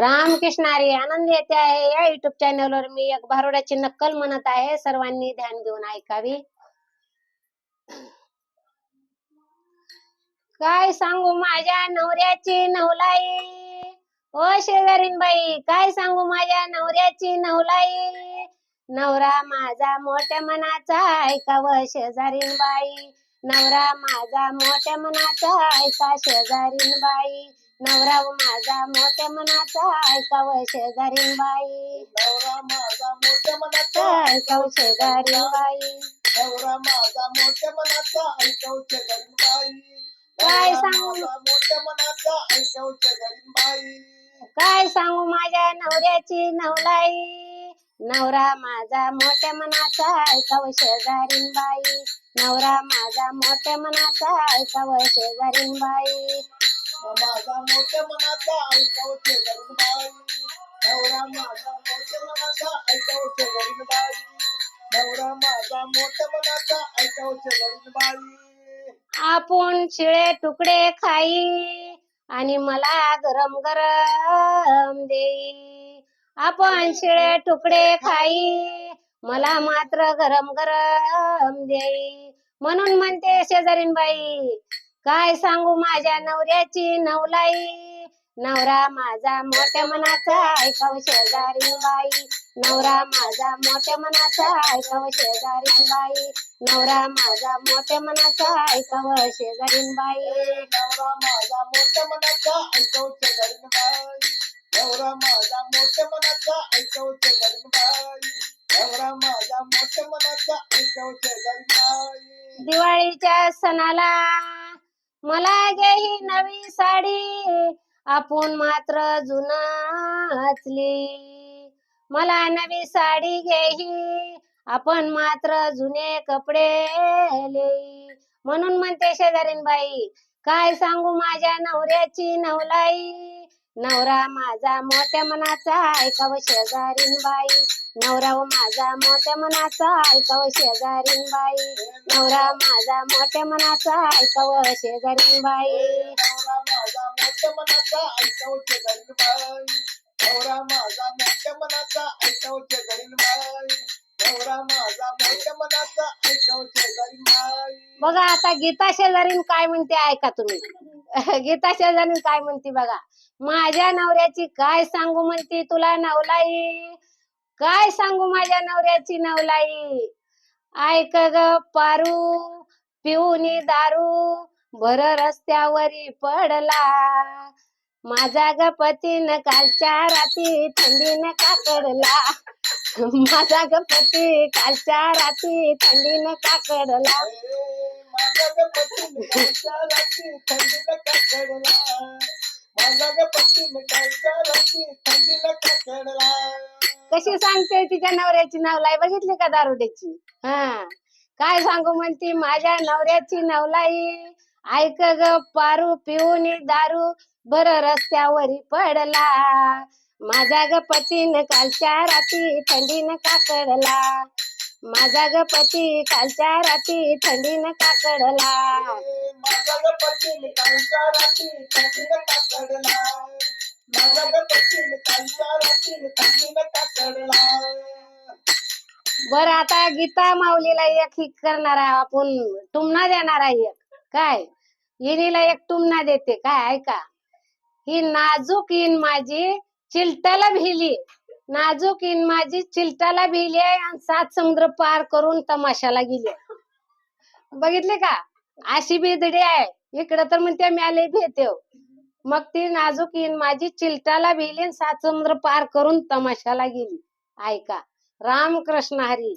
राम कृष्णारी आनंद येते आहे. या युट्यूब चॅनलवर मी एक भारुडाची नक्कल म्हणत आहे. सर्वांनी ध्यान देऊन ऐकावी. काय सांगू माझ्या नवऱ्याची नवलाई? ओ शेजारीन बाई काय सांगू माझ्या नवऱ्याची नवलाई? नवरा माझा मोठ्या मनाचा ऐकावं शेजारीन बाई नवरा माझा मोठ्या मनाचा ऐका शेजारीन बाई नवरा माझा मोठ्या मनाचा ऐकावं शेजारीन बाई. नवरा माझा मोठ्या मनाचा ऐकावं शेजारीन बाई. नवरा माझा मोठ्या मनाचा ऐकवचे गरीबाई काय नवरा सांगू? मोठ्या मनाचा ऐकवचे गरीबाई काय सांगू माझ्या नवऱ्याची नवलाई? नवरा माझा मोठ्या मनाचा ऐकावं शेजारीन बाई. नवरा माझा मोठ्या मनाचा ऐकावं शेजारीन बाई. माझा मोठ्या मनाचा ऐकवचे बाई. नवरा माझा मोठ्या मनाचा ऐकवचे बाई. नवरा माझा मोठ्या मनाचा ऐकवचे बाई. आपण शिळे तुकडे खाई आणि मला गरम गरम देई. आपण शिळे तुकडे खाई मला मात्र गरम गरम देई. म्हणून म्हणते शेजारीन बाई काय सांगू माझ्या नवऱ्याची नवलाई? नवरा माझा मोठ्या मनाचा ऐकावं शेजारीन बाई? नवरा माझा मोठ्या मनाचा ऐकावं शेजारीन बाई? नवरा माझा मोठ्या मनाचा ऐकावं शेजारीन बाई? नवरा माझा मोठ्या मनाचा ऐकवचे गरीबाई नवरा माझा मोठ्या मनाचा ऐकवचे गरीबाई नवरा माझा मोठ्या मनाचा ऐकवचे गरीबाई दिवाळीच्या सणाला मला घे ही नवी साडी आपण मात्र जुनाचली मला नवी साडी घे ही आपण मात्र जुने कपडे म्हणून म्हणते शेजारीन बाई काय सांगू माझ्या नवऱ्याची नवलाई? नवरा माझा मोठ्या मनाचा ऐकाव शेजारीन बाई. नवरा व माझा मोठ्या मनाचा ऐकाव शेजारीन बाई. नवरा माझा मोठ्या मनाचा ऐकाव शेजारीन बाई. नवरा माझा मोठ्या मनाचा ऐकाव शेजारीन बाई. नवरा माझा मोठ्या मनाचा बघा आता गीता शेजारीन काय म्हणते ऐका तुम्ही. गीता शेजारीन काय म्हणते बघा. माझ्या नवऱ्याची काय सांगू म्हणते तुला नवलाई? काय सांगू माझ्या नवऱ्याची नवलाई? ऐक ग पारू पिऊनी दारू भर रस्त्यावरी पडला. माझा ग पतीन कालच्या राती थंडीनं काकडला. माझा ग पती कालच्या राती थंडीनं काकडला. कशी सांगते तिच्या नवऱ्याची नवलाई बघितली का दारुड्याची हा. काय सांगू म्हणती? माझ्या नवऱ्याची नवलाई ऐक ग पारू पिऊन दारू. बर रस्त्यावरी पडला. माझा ग पतीन कालच्या राती थंडीनं काकडला. माझा ग पती कालच्या राती थंडीनं काकडला. माझा ग कालच्या काकडला. माझा पती कालच्या रात्री थंडीला काकडला. बर आता गीता माऊलीला एक ही करणार आहे आपण. टुमना देणार आहे एक. काय? हिनीला एक टुमना देते. काय? ऐका. ही नाजूक इन माझी चिलटाला भिली. नाजूक इन माझी चिलटाला भिली आहे आणि सात समुद्र पार करून तमाशाला गेली बघितले का? अशी बिदडी आहे. इकडं तर म्हणते म्याले भेटेव मग ती नाजूक इन माझी चिलटाला भिली आणि सात समुद्र पार करून तमाशाला गेली. ऐका. रामकृष्ण हरी.